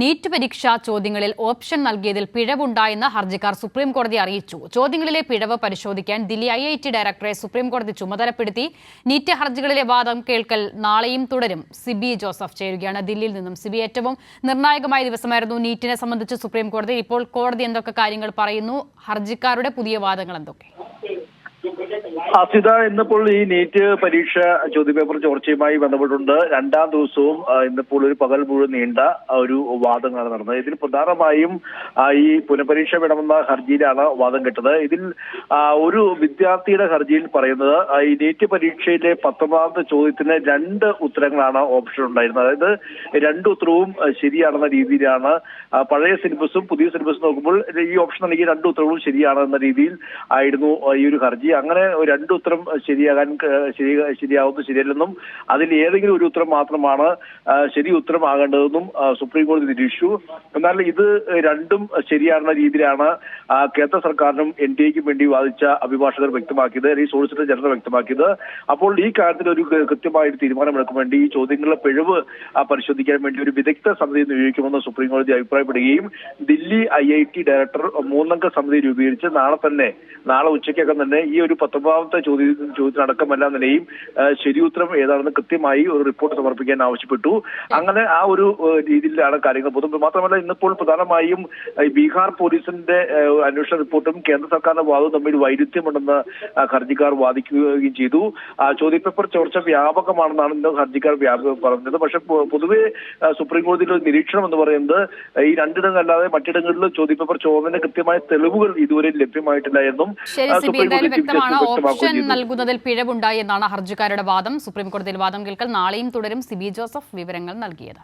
NEET പരീക്ഷാ ചോദ്യങ്ങളിൽ option നൽകിയതിൽ പിഴവുണ്ടായെന്ന് ഹർജിക്കാർ സുപ്രീം കോടതി അറിയിച്ചു. ചോദ്യങ്ങളിലെ പിഴവ് പരിശോധിക്കാൻ ദില്ലി ഐ ഐ ടി ഡയറക്ടറെ സുപ്രീം കോടതി ചുമതലപ്പെടുത്തി. നീറ്റ് ഹർജികളിലെ വാദം കേൾക്കൽ നാളെയും തുടരും. സിബി ജോസഫ് ചേരുകയാണ് ദില്ലിയിൽ നിന്നും. സിബി ഏറ്റവും നിർണായകമായ ദിവസമായിരുന്നു നീറ്റിനെ സംബന്ധിച്ച് സുപ്രീം കോടതി. ഇപ്പോൾ കോടതി എന്തൊക്കെ കാര്യങ്ങൾ പറയുന്നു? ഹർജിക്കാരുടെ പുതിയ വാദങ്ങൾ എന്തൊക്കെ? അസിത ഇന്നിപ്പോൾ ഈ നീറ്റ് പരീക്ഷ ചോദ്യപേപ്പർ ചോർച്ചയുമായി ബന്ധപ്പെട്ടുണ്ട്. രണ്ടാം ദിവസവും ഇന്നിപ്പോൾ ഒരു പകൽ മുഴുവൻ നീണ്ട ഒരു വാദങ്ങളാണ് നടന്നത്. ഇതിൽ പ്രധാനമായും ഈ പുനഃപരീക്ഷ വേണമെന്ന ഹർജിയിലാണ് വാദം കേട്ടത്. ഇതിൽ ഒരു വിദ്യാർത്ഥിയുടെ ഹർജിയിൽ പറയുന്നത് ഈ നീറ്റ് പരീക്ഷയിലെ പത്തൊമ്പതാമത്തെ ചോദ്യത്തിന് രണ്ട് ഉത്തരങ്ങളാണ് ഓപ്ഷൻ ഉണ്ടായിരുന്നത്. അതായത് രണ്ട് ഉത്തരവും ശരിയാണെന്ന രീതിയിലാണ് പഴയ സിലബസും പുതിയ സിലബസും നോക്കുമ്പോൾ ഈ ഓപ്ഷൻ നൽകിയ രണ്ട് ഉത്തരവും ശരിയാണെന്ന രീതിയിൽ ആയിരുന്നു ഈ ഒരു ഹർജി. അങ്ങനെ രണ്ട് ഉത്തരം ശരിയാകാൻ ശരി ശരിയാവുന്നു ശരിയല്ലെന്നും അതിൽ ഏതെങ്കിലും ഒരു ഉത്തരം മാത്രമാണ് ശരി ഉത്തരമാകേണ്ടതെന്നും സുപ്രീം കോടതി നിരീക്ഷിച്ചു. എന്നാൽ ഇത് രണ്ടും ശരിയാണെന്ന രീതിയിലാണ് കേന്ദ്ര സർക്കാരിനും എൻ ഡി എക്കും വേണ്ടി വാദിച്ച അഭിഭാഷകർ വ്യക്തമാക്കിയത് അല്ലെങ്കിൽ സോളിസിറ്റർ ജനറൽ വ്യക്തമാക്കിയത്. അപ്പോൾ ഈ കാര്യത്തിൽ ഒരു കൃത്യമായ ഒരു തീരുമാനമെടുക്കാൻ വേണ്ടി ഈ ചോദ്യങ്ങളുടെ പിഴവ് പരിശോധിക്കാൻ വേണ്ടി ഒരു വിദഗ്ധ സമിതി നിയോഗിക്കുമെന്ന് സുപ്രീം കോടതി അഭിപ്രായപ്പെടുകയും Delhi I I T director മൂന്നംഗ സമിതി രൂപീകരിച്ച് നാളെ തന്നെ നാളെ ഉച്ചയ്ക്കകം തന്നെ ഈ ഒരു പത്തൊമ്പതാമത്തെ ചോദ്യ ചോദ്യത്തിനടക്കമല്ല നിലയും ശരിയുത്തരം ഏതാണെന്ന് കൃത്യമായി ഒരു റിപ്പോർട്ട് സമർപ്പിക്കാൻ ആവശ്യപ്പെട്ടു. അങ്ങനെ ആ ഒരു രീതിയിലാണ് കാര്യങ്ങൾ പോകുന്നത്. മാത്രമല്ല ഇന്നിപ്പോൾ പ്രധാനമായും ബീഹാർ പോലീസിന്റെ അന്വേഷണ റിപ്പോർട്ടും കേന്ദ്ര സർക്കാരിന്റെ വാദവും തമ്മിൽ വൈരുദ്ധ്യമുണ്ടെന്ന് ഹർജിക്കാർ വാദിക്കുകയും ചെയ്തു. ചോദ്യപേപ്പർ ചോർച്ച വ്യാപകമാണെന്നാണ് ഇന്ന് ഹർജിക്കാർ പറഞ്ഞത്. പക്ഷെ പൊതുവെ ആ, സുപ്രീം കോടതിയിലെ ഒരു നിരീക്ഷണം എന്ന് പറയുന്നത് ഈ രണ്ടിടങ്ങളല്ലാതെ മറ്റിടങ്ങളിൽ ചോദ്യപേപ്പർ ചോർന്നതിന് കൃത്യമായ തെളിവുകൾ ഇതുവരെ ലഭ്യമായിട്ടില്ല എന്നും സുപ്രീം കോടതി നൽകുന്നതിൽ പിഴവുണ്ടായി എന്നാണ് ഹർജിക്കാരുടെ വാദം. സുപ്രീം കോടതിയിൽ വാദം കേൾക്കൽ നാളെയും തുടരും. സിബി ജോസഫ് വിവരങ്ങൾ നൽകിയത്.